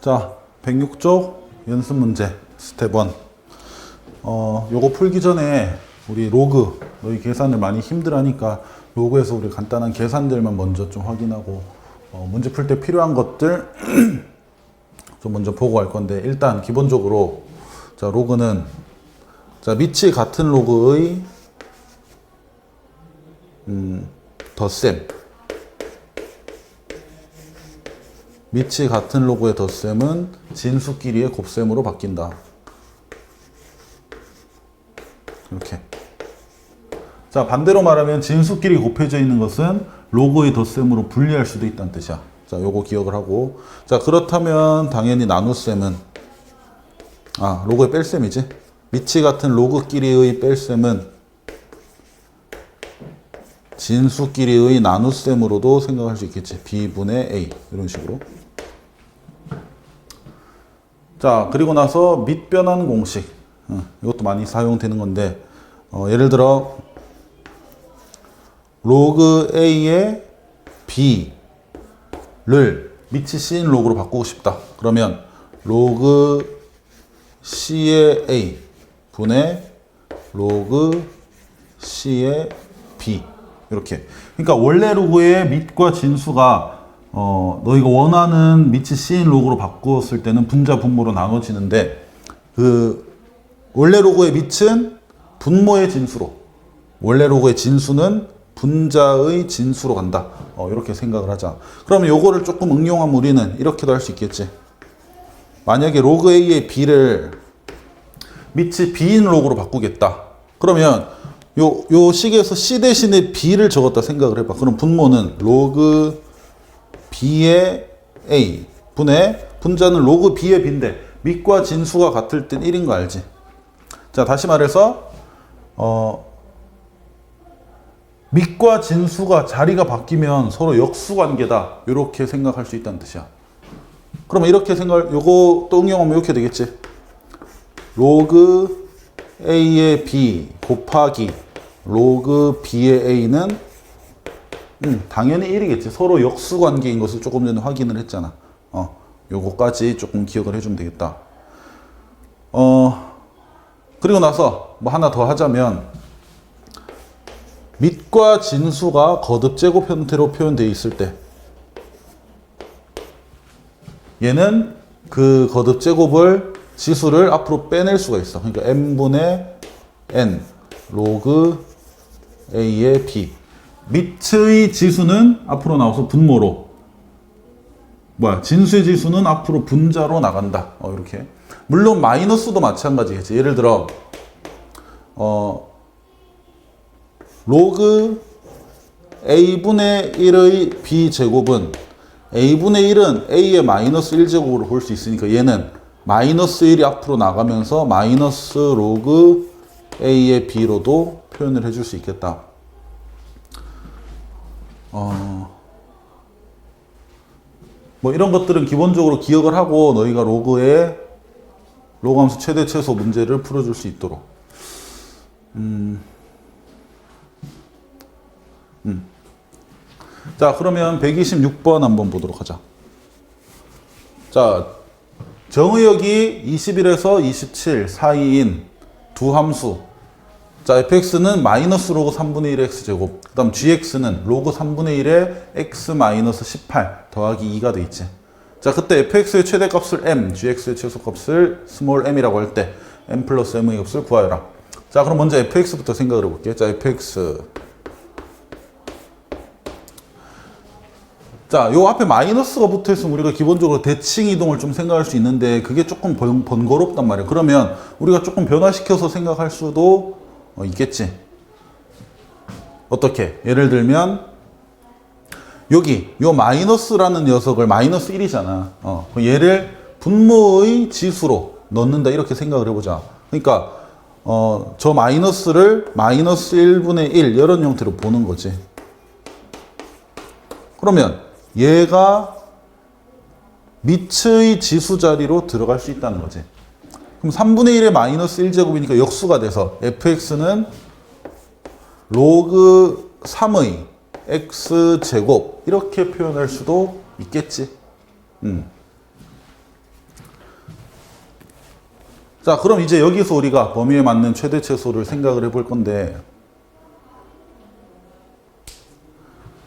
자, 106쪽 연습 문제 스텝 1. 어, 요거 풀기 전에 우리 로그 너희 계산을 많이 힘들하니까 로그에서 우리 간단한 계산들만 먼저 좀 확인하고 어, 문제 풀 때 필요한 것들 좀 먼저 보고 할 건데 일단 기본적으로 자 로그는 자 밑이 같은 로그의 음, 덧셈 밑이 같은 로그의 덧셈은 진수끼리의 곱셈으로 바뀐다. 이렇게. 자, 반대로 말하면 진수끼리 곱해져 있는 것은 로그의 덧셈으로 분리할 수도 있다는 뜻이야. 자, 요거 기억을 하고. 자, 그렇다면 당연히 나눗셈은 아, 로그의 뺄셈이지. 밑이 같은 로그끼리의 뺄셈은 진수끼리의 나눗셈으로도 생각할 수 있겠지. b분의 a 이런 식으로. 자 그리고 나서 밑변환 공식. 어, 이것도 많이 사용되는 건데 어, 예를 들어 로그 a의 b를 밑이 c인 로그로 바꾸고 싶다. 그러면 로그 c의 a 분의 로그 c의 b 이렇게. 그러니까 원래 로그의 밑과 진수가 어, 너희가 원하는 밑이 c인 로그로 바꾸었을 때는 분자 분모로 나눠지는데 그 원래 로그의 밑은 분모의 진수로 원래 로그의 진수는 분자의 진수로 간다. 어, 이렇게 생각을 하자. 그러면 요거를 조금 응용하면 우리는 이렇게도 할 수 있겠지. 만약에 로그 A의 B를 밑이 B인 로그로 바꾸겠다. 그러면 요, 요 식에서 C 대신에 B를 적었다 생각을 해봐. 그럼 분모는 로그 B의 A 분의 분자는 로그 B의 B인데 밑과 진수가 같을 땐 1인 거 알지? 자, 다시 말해서 어 밑과 진수가 자리가 바뀌면 서로 역수 관계다. 이렇게 생각할 수 있다는 뜻이야. 그러면 이렇게 생각 요거 또 응용하면 이렇게 되겠지. 로그 A의 B 곱하기 로그 B의 A는 음, 당연히 1이겠지. 서로 역수 관계인 것을 조금 전에 확인을 했잖아. 어, 요거까지 조금 기억을 해주면 되겠다. 어, 그리고 나서 뭐 하나 더 하자면 밑과 진수가 거듭 제곱 형태로 표현되어 있을 때 얘는 그 거듭 제곱을 지수를 앞으로 빼낼 수가 있어. 그러니까 n분의 n 로그 a의 b 밑의 지수는 앞으로 나와서 분모로 뭐야 진수의 지수는 앞으로 분자로 나간다. 어, 이렇게 물론 마이너스도 마찬가지겠지. 예를 들어 어 로그 a분의 1의 b제곱은 a분의 1은 a의 마이너스 1제곱으로 볼 수 있으니까 얘는 마이너스 1이 앞으로 나가면서 마이너스 로그 a의 b로도 표현을 해줄 수 있겠다. 어, 뭐 이런 것들은 기본적으로 기억을 하고 너희가 로그의 로그 함수 최대 최소 문제를 풀어줄 수 있도록. 자, 그러면 126번 한번 보도록 하자. 자, 정의역이 21에서 27 사이인 두 함수. 자, fx는 마이너스 로그 3분의 1의 x제곱. 그 다음 gx는 로그 3분의 1의 x 마이너스 18 더하기 2가 돼 있지. 자, 그때 fx의 최대값을 m, gx의 최소값을 스몰 m이라고 할 때 m 플러스 m의 값을 구하여라. 자, 그럼 먼저 fx부터 생각을 해볼게. 자, fx. 자, 요 앞에 마이너스가 붙어 있으면 우리가 기본적으로 대칭 이동을 좀 생각할 수 있는데 그게 조금 번, 번거롭단 말이야. 그러면 우리가 조금 변화시켜서 생각할 수도 어, 있겠지. 어떻게? 예를 들면 여기 요 마이너스라는 녀석을 마이너스 1이잖아. 어, 얘를 분모의 지수로 넣는다 이렇게 생각을 해보자. 그러니까 어, 저 마이너스를 마이너스 1분의 1 이런 형태로 보는 거지. 그러면 얘가 밑의 지수 자리로 들어갈 수 있다는 거지. 그럼 3분의 1의 마이너스 1제곱이니까 역수가 돼서 fx는 로그 3의 x제곱 이렇게 표현할 수도 있겠지. 음. 자, 그럼 이제 여기서 우리가 범위에 맞는 최대 최소를 생각을 해볼 건데,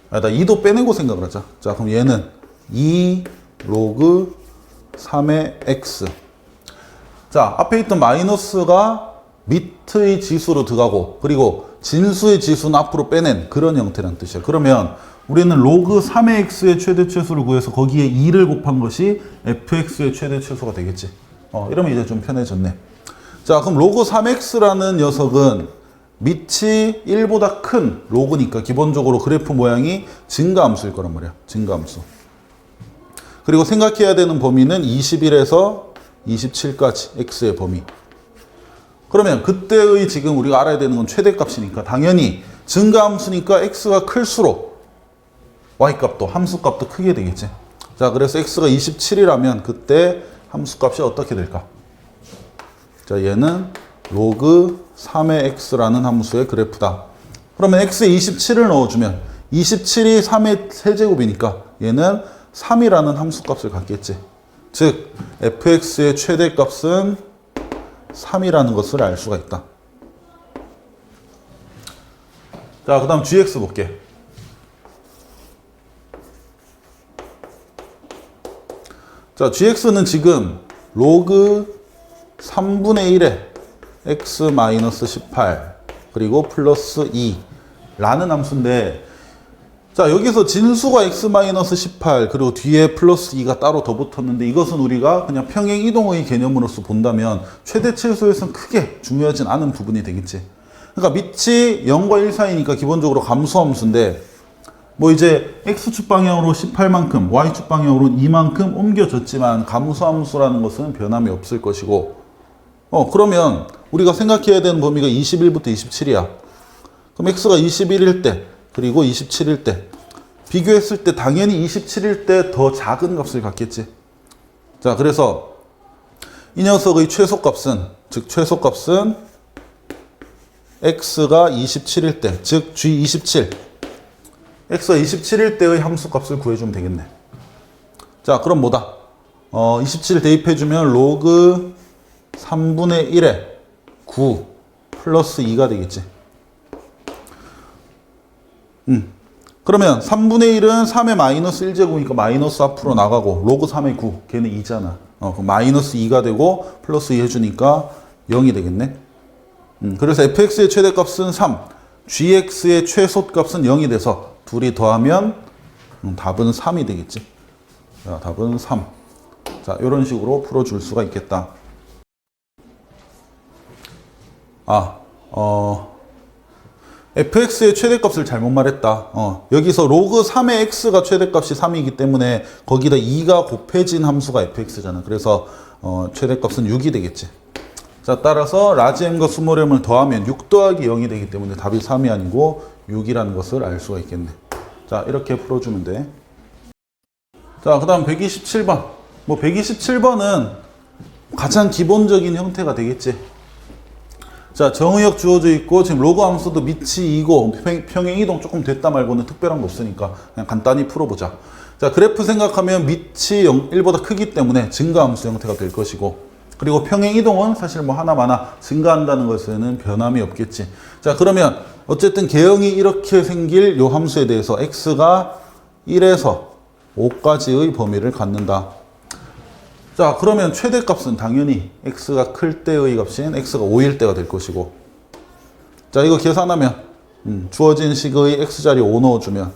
아, 나 2도 빼내고 생각을 하자. 자, 그럼 얘는 2 로그 3의 x. 자, 앞에 있던 마이너스가 밑의 지수로 들어가고, 그리고 진수의 지수는 앞으로 빼낸 그런 형태란 뜻이야. 그러면 우리는 로그 3의 x의 최대 최소를 구해서 거기에 2를 곱한 것이 fx의 최대 최소가 되겠지. 어, 이러면 이제 좀 편해졌네. 자, 그럼 로그 3x라는 녀석은 밑이 1보다 큰 로그니까 기본적으로 그래프 모양이 증가함수일 거란 말이야. 증가함수. 그리고 생각해야 되는 범위는 21에서 27까지 x의 범위. 그러면 그때의 지금 우리가 알아야 되는 건 최대값이니까 당연히 증가함수니까 x가 클수록 y값도 함수값도 크게 되겠지. 자, 그래서 x가 27이라면 그때 함수값이 어떻게 될까? 자, 얘는 로그 3의 x라는 함수의 그래프다. 그러면 x에 27을 넣어주면 27이 3의 세제곱이니까 얘는 3이라는 함수값을 갖겠지. 즉 fx의 최대값은 3이라는 것을 알 수가 있다. 자, 그 다음 gx 볼게. 자, gx는 지금 로그 3분의 1에 x-18 그리고 플러스 2라는 함수인데 자 여기서 진수가 x-18 그리고 뒤에 플러스 2가 따로 더 붙었는데 이것은 우리가 그냥 평행 이동의 개념으로서 본다면 최대 최소에서는 크게 중요하진 않은 부분이 되겠지 그러니까 밑이 0과 1 사이니까 기본적으로 감소함수인데 뭐 이제 x축 방향으로 18만큼 y축 방향으로 2만큼 옮겨졌지만 감소함수라는 것은 변함이 없을 것이고 어, 그러면 우리가 생각해야 되는 범위가 21부터 27이야. 그럼 x가 21일 때, 그리고 27일 때, 비교했을 때 당연히 27일 때 더 작은 값을 갖겠지. 자, 그래서 이 녀석의 최소값은, 즉 최소값은 x가 27일 때, 즉 g27. x가 27일 때의 함수값을 구해주면 되겠네. 자, 그럼 뭐다? 어, 27 대입해주면 로그 3분의 1에 9 플러스 2가 되겠지. 음. 그러면 3분의 1은 3의 마이너스 1제곱이니까 마이너스 앞으로 나가고 로그 3의 9 걔는 2잖아. 어, 그럼 마이너스 2가 되고 플러스 2 해주니까 0이 되겠네. 음, 그래서 fx의 최대값은 3, gx의 최소값은 0이 돼서 둘이 더하면 음, 답은 3이 되겠지. 자, 답은 3. 자, 이런 식으로 풀어줄 수가 있겠다. 아, 어, fx의 최대값을 잘못 말했다. 어, 여기서 로그 3의 x가 최대값이 3이기 때문에 거기다 2가 곱해진 함수가 fx잖아. 그래서 어, 최대값은 6이 되겠지. 자, 따라서 라지 m과 스몰 m을 더하면 6 더하기 0이 되기 때문에 답이 3이 아니고 6이라는 것을 알 수가 있겠네. 자, 이렇게 풀어주면 돼. 자, 그 다음 127번. 뭐 127번은 가장 기본적인 형태가 되겠지. 자, 정의역 주어져 있고 지금 로그 함수도 밑이 2고 평- 평행 이동 조금 됐다 말고는 특별한 거 없으니까 그냥 간단히 풀어보자. 자, 그래프 생각하면 밑이 0, 1보다 크기 때문에 증가 함수 형태가 될 것이고 그리고 평행 이동은 사실 뭐 하나마나 증가한다는 것에는 변함이 없겠지. 자, 그러면 어쨌든 개형이 이렇게 생길 요 함수에 대해서 x가 1에서 5까지의 범위를 갖는다. 자, 그러면 최대값은 당연히 x가 클 때의 값인 x가 5일 때가 될 것이고 자, 이거 계산하면 음, 주어진 식의 x자리 5 넣어주면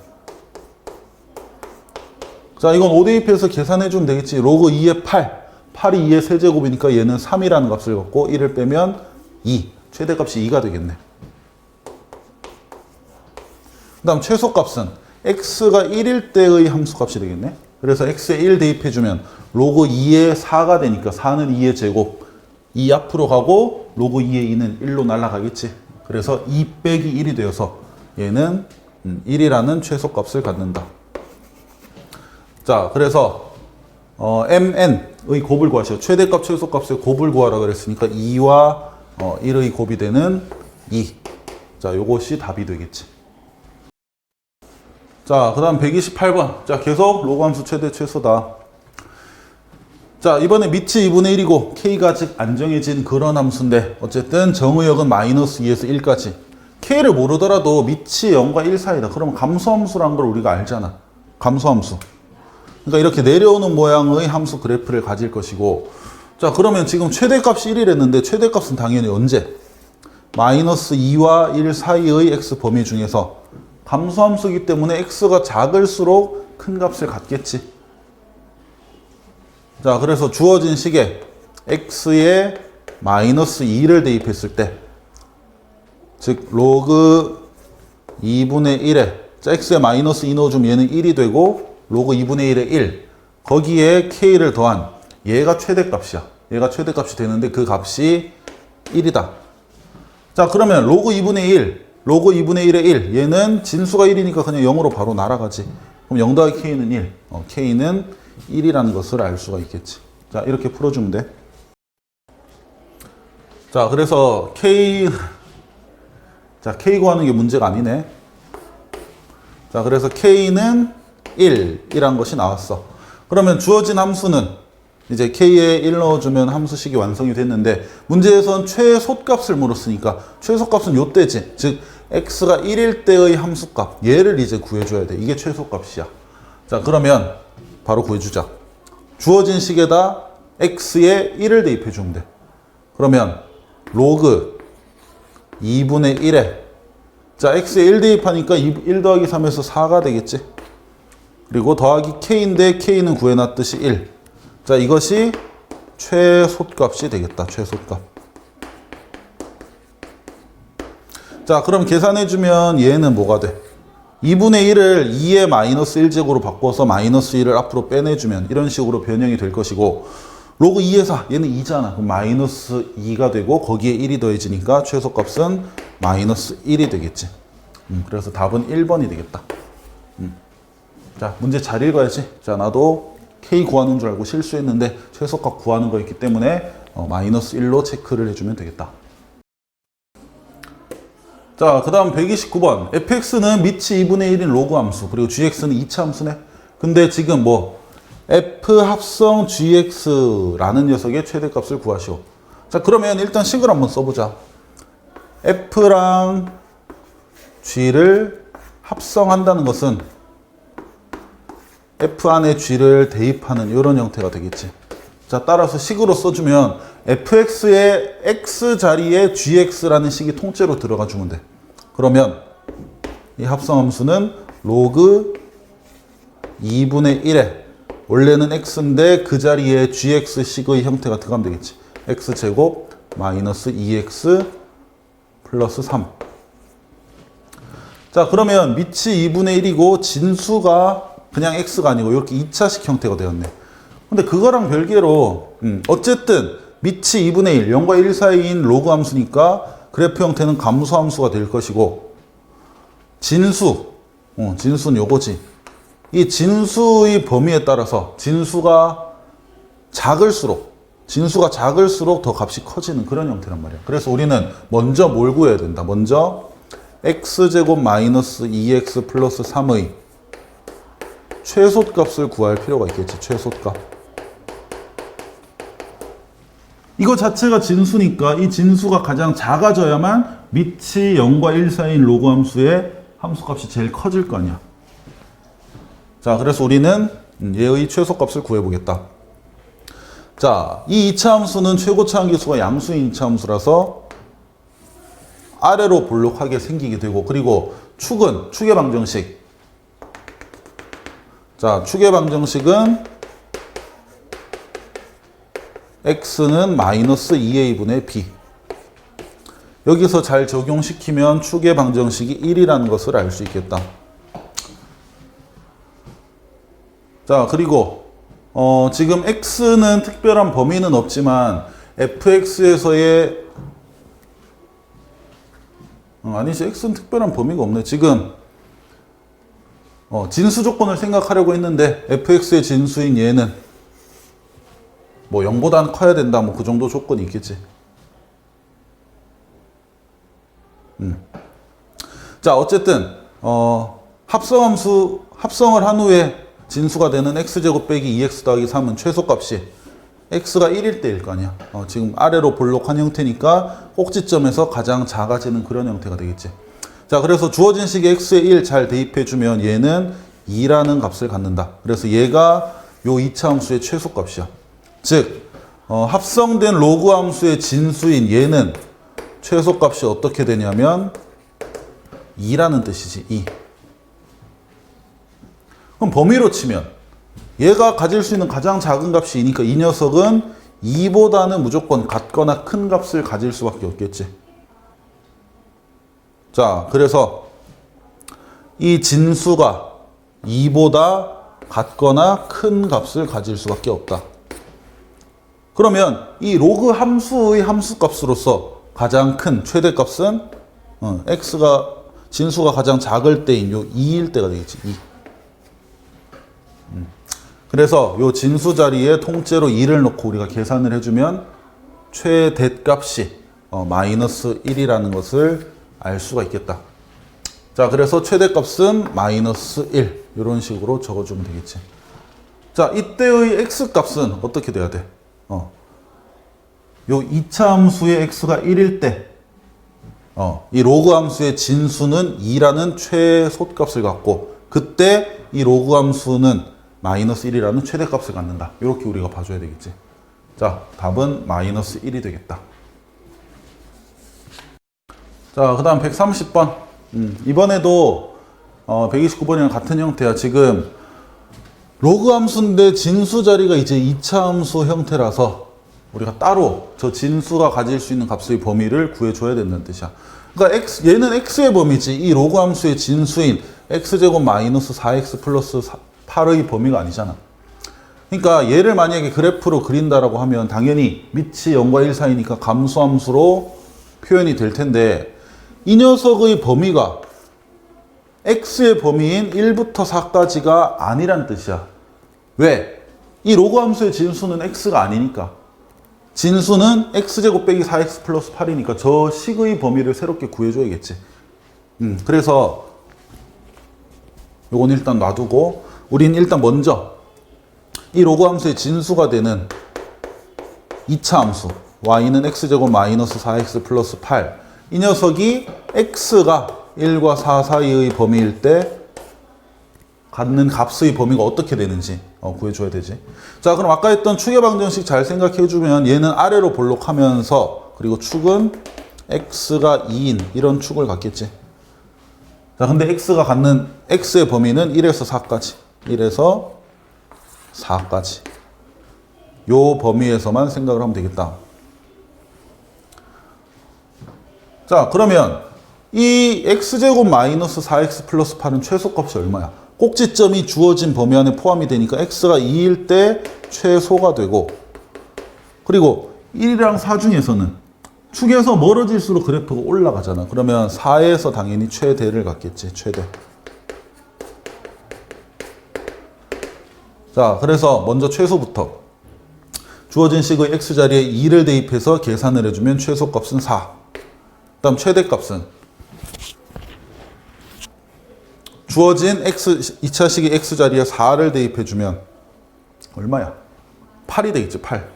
자, 이건 5 대입해서 계산해주면 되겠지. 로그 2의 8. 8이 2의 세제곱이니까 얘는 3이라는 값을 갖고 1을 빼면 2. 최대값이 2가 되겠네. 그 다음 최소값은 x가 1일 때의 함수값이 되겠네. 그래서 x에 1 대입해주면 로그 2의 4가 되니까 4는 2의 제곱 2 앞으로 가고 로그 2의 2는 1로 날아가겠지. 그래서 2 빼기 1이 되어서 얘는 음, 1이라는 최소값을 갖는다. 자, 그래서 어, mn의 곱을 구하시오. 최대값, 최소값의 곱을 구하라 그랬으니까 2와 어, 1의 곱이 되는 2. 자, 요것이 답이 되겠지. 자, 그 다음 128번. 자, 계속 로그 함수 최대 최소다. 자, 이번에 밑이 2분의 1이고 k가 아직 안 정해진 그런 함수인데 어쨌든 정의역은 마이너스 2에서 1까지. k를 모르더라도 밑이 0과 1 사이다. 그러면 감소함수란 걸 우리가 알잖아. 감소함수. 그러니까 이렇게 내려오는 모양의 함수 그래프를 가질 것이고 자, 그러면 지금 최대값이 1이랬는데 최대값은 당연히 언제? 마이너스 2와 1 사이의 x 범위 중에서 감소함수기 때문에 x가 작을수록 큰 값을 갖겠지. 자, 그래서 주어진 식에 x에 마이너스 2를 대입했을 때, 즉, 로그 2분의 1에, 자, x에 마이너스 2 넣어주면 얘는 1이 되고, 로그 2분의 1에 1. 거기에 k를 더한 얘가 최대값이야. 얘가 최대값이 되는데 그 값이 1이다. 자, 그러면 로그 2분의 1, 로그 2분의 1의 1. 얘는 진수가 1이니까 그냥 0으로 바로 날아가지. 그럼 0 더하기 k는 1. 어, k는 1이라는 것을 알 수가 있겠지. 자, 이렇게 풀어주면 돼. 자, 그래서 k, 자, k 구하는 게 문제가 아니네. 자, 그래서 k는 1, 이란 것이 나왔어. 그러면 주어진 함수는 이제 k에 1 넣어주면 함수식이 완성이 됐는데 문제에선 최소값을 물었으니까 최소값은 요때지. 즉 x가 1일 때의 함수값 얘를 이제 구해줘야 돼. 이게 최소값이야. 자 그러면 바로 구해주자. 주어진 식에다 x에 1을 대입해 주면 돼. 그러면 로그 2분의 1에 자 x에 1 대입하니까 1 더하기 3에서 4가 되겠지. 그리고 더하기 k인데 k는 구해놨듯이 1. 자 이것이 최소값이 되겠다. 최소값. 자 그럼 계산해주면 얘는 뭐가 돼? 2분의 1을 2의 마이너스 1제곱으로 바꿔서 마이너스 1을 앞으로 빼내주면 이런 식으로 변형이 될 것이고 로그 2의 4 얘는 2잖아. 그럼 마이너스 2가 되고 거기에 1이 더해지니까 최소값은 마이너스 1이 되겠지. 음, 그래서 답은 1번이 되겠다. 음. 자 문제 잘 읽어야지. 자 나도 K 구하는 줄 알고 실수했는데 최소값 구하는 거였기 때문에 어, 마이너스 1로 체크를 해주면 되겠다 자, 그 다음 129번. fx는 밑이 2분의 1인 로그 함수, 그리고 gx는 2차 함수네. 근데 지금 뭐, f 합성 gx라는 녀석의 최대값을 구하시오. 자, 그러면 일단 식을 한번 써보자. f랑 g를 합성한다는 것은 f 안에 g를 대입하는 이런 형태가 되겠지. 자, 따라서 식으로 써주면 fx의 x 자리에 gx라는 식이 통째로 들어가 주면 돼. 그러면 이 합성함수는 로그 2분의 1에 원래는 x인데 그 자리에 gx식의 형태가 들어가면 되겠지. x제곱 마이너스 2x 플러스 3. 자, 그러면 밑이 2분의 1이고 진수가 그냥 x가 아니고 이렇게 2차식 형태가 되었네. 근데 그거랑 별개로 음, 어쨌든 밑이 2분의 1, 0과 1 사이인 로그 함수니까 그래프 형태는 감소 함수가 될 것이고 진수, 어, 진수는 요거지. 이 진수의 범위에 따라서 진수가 작을수록 진수가 작을수록 더 값이 커지는 그런 형태란 말이야. 그래서 우리는 먼저 뭘 구해야 된다. 먼저 x제곱 마이너스 2x 플러스 3의 최소값을 구할 필요가 있겠지. 최소값. 이거 자체가 진수니까 이 진수가 가장 작아져야만 밑이 0과 1 사이인 로그 함수의 함수값이 제일 커질 거 아니야. 자, 그래서 우리는 얘의 최소값을 구해보겠다. 자, 이 2차 함수는 최고차 함수가 양수인 2차 함수라서 아래로 볼록하게 생기게 되고 그리고 축은 축의 방정식. 자, 축의 방정식은 x는 마이너스 2a분의 b. 여기서 잘 적용시키면 축의 방정식이 1이라는 것을 알 수 있겠다. 자, 그리고 어, 지금 x는 특별한 범위는 없지만 fx에서의 어, 아니지 x는 특별한 범위가 없네. 지금 어, 진수 조건을 생각하려고 했는데 fx의 진수인 얘는 뭐 0보다는 커야 된다. 뭐 그 정도 조건이 있겠지. 음. 자, 어쨌든 어, 합성함수 합성을 한 후에 진수가 되는 x제곱 빼기 2x 더하기 3은 최소값이 x가 1일 때일 거 아니야. 어, 지금 아래로 볼록한 형태니까 꼭지점에서 가장 작아지는 그런 형태가 되겠지. 자, 그래서 주어진 식에 x에 1 잘 대입해주면 얘는 2라는 값을 갖는다. 그래서 얘가 요 2차 함수의 최소값이야. 즉, 어, 합성된 로그 함수의 진수인 얘는 최소값이 어떻게 되냐면 2라는 뜻이지, 2. 그럼 범위로 치면 얘가 가질 수 있는 가장 작은 값이 2니까 이 녀석은 2보다는 무조건 같거나 큰 값을 가질 수밖에 없겠지. 자, 그래서 이 진수가 2보다 같거나 큰 값을 가질 수밖에 없다. 그러면 이 로그 함수의 함수값으로서 가장 큰 최대값은 어, x가 진수가 가장 작을 때인 요 2일 때가 되겠지. 2. 음. 그래서 요 진수 자리에 통째로 2를 넣고 우리가 계산을 해주면 최대값이 어, 마이너스 1이라는 것을 알 수가 있겠다. 자, 그래서 최대값은 마이너스 1 이런 식으로 적어주면 되겠지. 자, 이때의 x 값은 어떻게 돼야 돼? 어, 요 2차 함수의 x가 1일 때, 어, 이 로그 함수의 진수는 2라는 최소값을 갖고, 그때 이 로그 함수는 마이너스 1이라는 최대값을 갖는다. 이렇게 우리가 봐줘야 되겠지. 자, 답은 마이너스 1이 되겠다. 자, 그 다음 130번. 음, 이번에도 어, 129번이랑 같은 형태야. 지금 로그 함수인데 진수 자리가 이제 2차 함수 형태라서 우리가 따로 저 진수가 가질 수 있는 값의 범위를 구해줘야 된다는 뜻이야. 그러니까 x, 얘는 x의 범위지. 이 로그 함수의 진수인 x제곱 마이너스 4x 플러스 8의 범위가 아니잖아. 그러니까 얘를 만약에 그래프로 그린다라고 하면 당연히 밑이 0과 1 사이니까 감소함수로 표현이 될 텐데 이 녀석의 범위가 x의 범위인 1부터 4까지가 아니란 뜻이야. 왜? 이 로그 함수의 진수는 x가 아니니까. 진수는 x제곱 빼기 4x 플러스 8이니까 저 식의 범위를 새롭게 구해줘야겠지. 음, 그래서 요건 일단 놔두고 우린 일단 먼저 이 로그 함수의 진수가 되는 2차 함수 y는 x제곱 마이너스 4x 플러스 8 이 녀석이 x가 1과 4 사이의 범위일 때 갖는 값의 범위가 어떻게 되는지 어, 구해줘야 되지. 자, 그럼 아까 했던 축의 방정식 잘 생각해주면 얘는 아래로 볼록하면서 그리고 축은 x가 2인 이런 축을 갖겠지. 자, 근데 x가 갖는 x의 범위는 1에서 4까지. 1에서 4까지. 요 범위에서만 생각을 하면 되겠다. 자, 그러면 이 x제곱 마이너스 4x 플러스 8은 최소값이 얼마야? 꼭지점이 주어진 범위 안에 포함이 되니까 x가 2일 때 최소가 되고 그리고 1이랑 4 중에서는 축에서 멀어질수록 그래프가 올라가잖아. 그러면 4에서 당연히 최대를 갖겠지. 최대. 자, 그래서 먼저 최소부터 주어진 식의 x 자리에 2를 대입해서 계산을 해주면 최소값은 4. 다음 최대값은 주어진 x 2차식의 x 자리에 4를 대입해 주면 얼마야? 8이 되겠지, 8.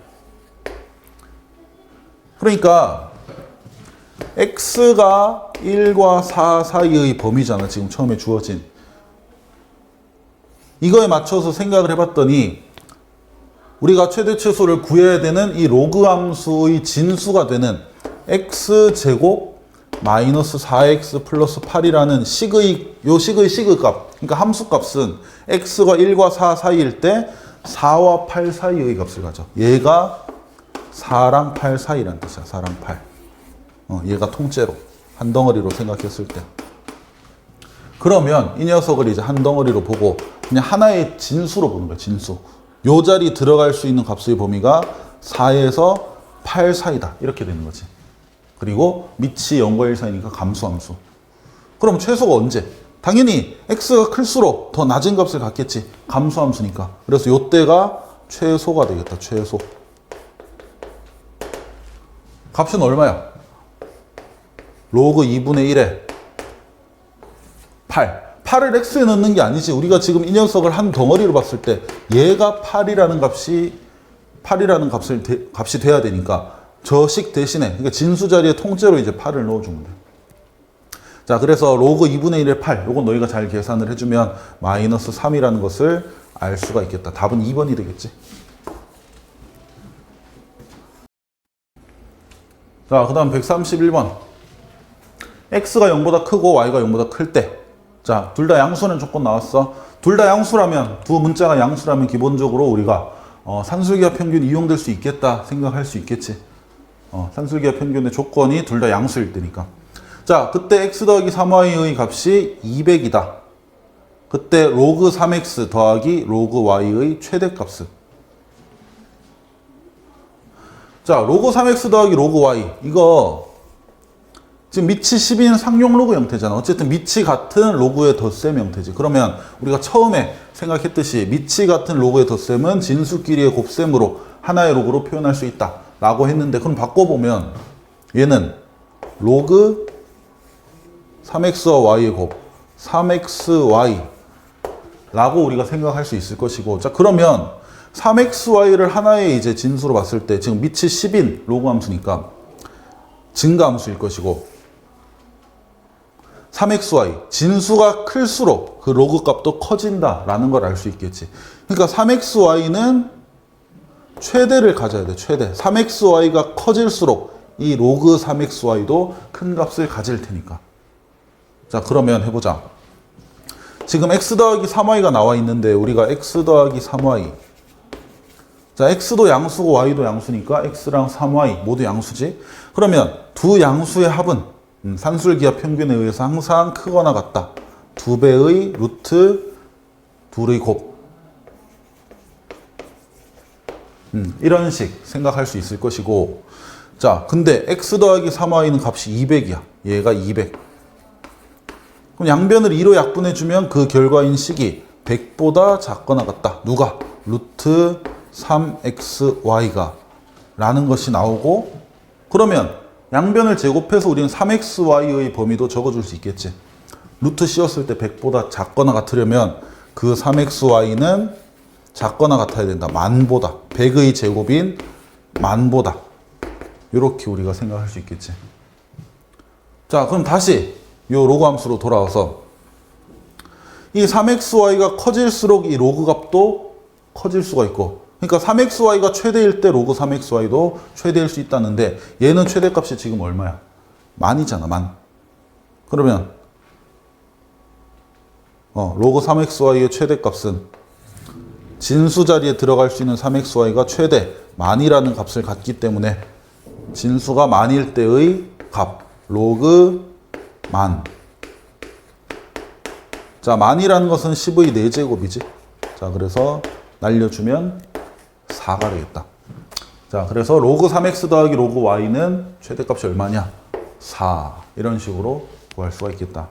그러니까 x가 1과 4 사이의 범위잖아, 지금 처음에 주어진. 이거에 맞춰서 생각을 해봤더니 우리가 최대 최소를 구해야 되는 이 로그 함수의 진수가 되는 x제곱 마이너스 4x 플러스 8이라는 식의 요 식의 식의 값 그러니까 함수 값은 x가 1과 4 사이일 때 4와 8 사이의 값을 가져. 얘가 4랑 8 사이란 뜻이야 4랑 8 어, 얘가 통째로 한 덩어리로 생각했을 때. 그러면 이 녀석을 이제 한 덩어리로 보고 그냥 하나의 진수로 보는 거야 진수. 요 자리 들어갈 수 있는 값의 범위가 4에서 8 사이다. 이렇게 되는 거지 그리고 밑이 0과 1 사이니까 감수함수. 그럼 최소가 언제? 당연히 x가 클수록 더 낮은 값을 갖겠지. 감수함수니까. 그래서 요때가 최소가 되겠다. 최소. 값은 얼마야? 로그 2분의 1에 8. 8을 x에 넣는 게 아니지. 우리가 지금 이 녀석을 한 덩어리로 봤을 때 얘가 8이라는 값이 8이라는 값을 대- 값이 돼야 되니까 저식 대신에 그러니까 진수 자리에 통째로 이제 8을 넣어주면 돼. 자, 그래서 로그 2분의 1의 8, 요건 너희가 잘 계산을 해주면 마이너스 3이라는 것을 알 수가 있겠다. 답은 2번이 되겠지. 자, 그 다음 131번. x가 0보다 크고 y가 0보다 클 때. 자, 둘 다 양수는 조건 나왔어. 둘 다 양수라면, 두 문자가 양수라면 기본적으로 우리가 어, 산술기하 평균 이용될 수 있겠다 생각할 수 있겠지. 어, 산술기하 평균의 조건이 둘 다 양수일 때니까. 자, 그때 x 더하기 3y의 값이 200이다. 그때 로그 3x 더하기 로그 y의 최대값은 자, 로그 3x 더하기 로그 y 이거 지금 밑이 10인 상용 로그 형태잖아. 어쨌든 밑이 같은 로그의 덧셈 형태지. 그러면 우리가 처음에 생각했듯이 밑이 같은 로그의 덧셈은 진수끼리의 곱셈으로 하나의 로그로 표현할 수 있다. 라고 했는데 그럼 바꿔보면 얘는 로그 3x와 y의 곱 3xy 라고 우리가 생각할 수 있을 것이고 자 그러면 3xy를 하나의 이제 진수로 봤을 때 지금 밑이 10인 로그 함수니까 증가 함수일 것이고 3xy 진수가 클수록 그 로그 값도 커진다 라는 걸 알 수 있겠지. 그러니까 3xy는 최대를 가져야 돼. 최대. 3xy가 커질수록 이 로그 3xy도 큰 값을 가질 테니까. 자, 그러면 해보자. 지금 x 더하기 3y가 나와 있는데 우리가 x 더하기 3y 자, x도 양수고 y도 양수니까 x랑 3y 모두 양수지. 그러면 두 양수의 합은 음, 산술기하 평균에 의해서 항상 크거나 같다. 두 배의 루트 둘의 곱. 음, 이런 식 생각할 수 있을 것이고. 자, 근데 x 더하기 3y는 값이 200이야. 얘가 200. 그럼 양변을 2로 약분해주면 그 결과인 식이 100보다 작거나 같다. 누가? 루트 3xy가 라는 것이 나오고 그러면 양변을 제곱해서 우리는 3xy의 범위도 적어줄 수 있겠지. 루트 씌웠을 때 100보다 작거나 같으려면 그 3xy는 작거나 같아야 된다. 만보다. 100의 제곱인 만보다. 이렇게 우리가 생각할 수 있겠지. 자, 그럼 다시 이 로그 함수로 돌아와서 이 3xy가 커질수록 이 로그 값도 커질 수가 있고 그러니까 3xy가 최대일 때 로그 3xy도 최대일 수 있다는데 얘는 최대값이 지금 얼마야? 만이잖아 만 그러면 어, 로그 3xy의 최대값은 진수 자리에 들어갈 수 있는 3xy가 최대 만이라는 값을 갖기 때문에 진수가 만일 때의 값 로그 만. 자, 만이라는 것은 10의 4제곱이지. 자, 그래서 날려주면 4가 되겠다. 자, 그래서 로그 3x 더하기 로그 y는 최대값이 얼마냐? 4. 이런 식으로 구할 수가 있겠다.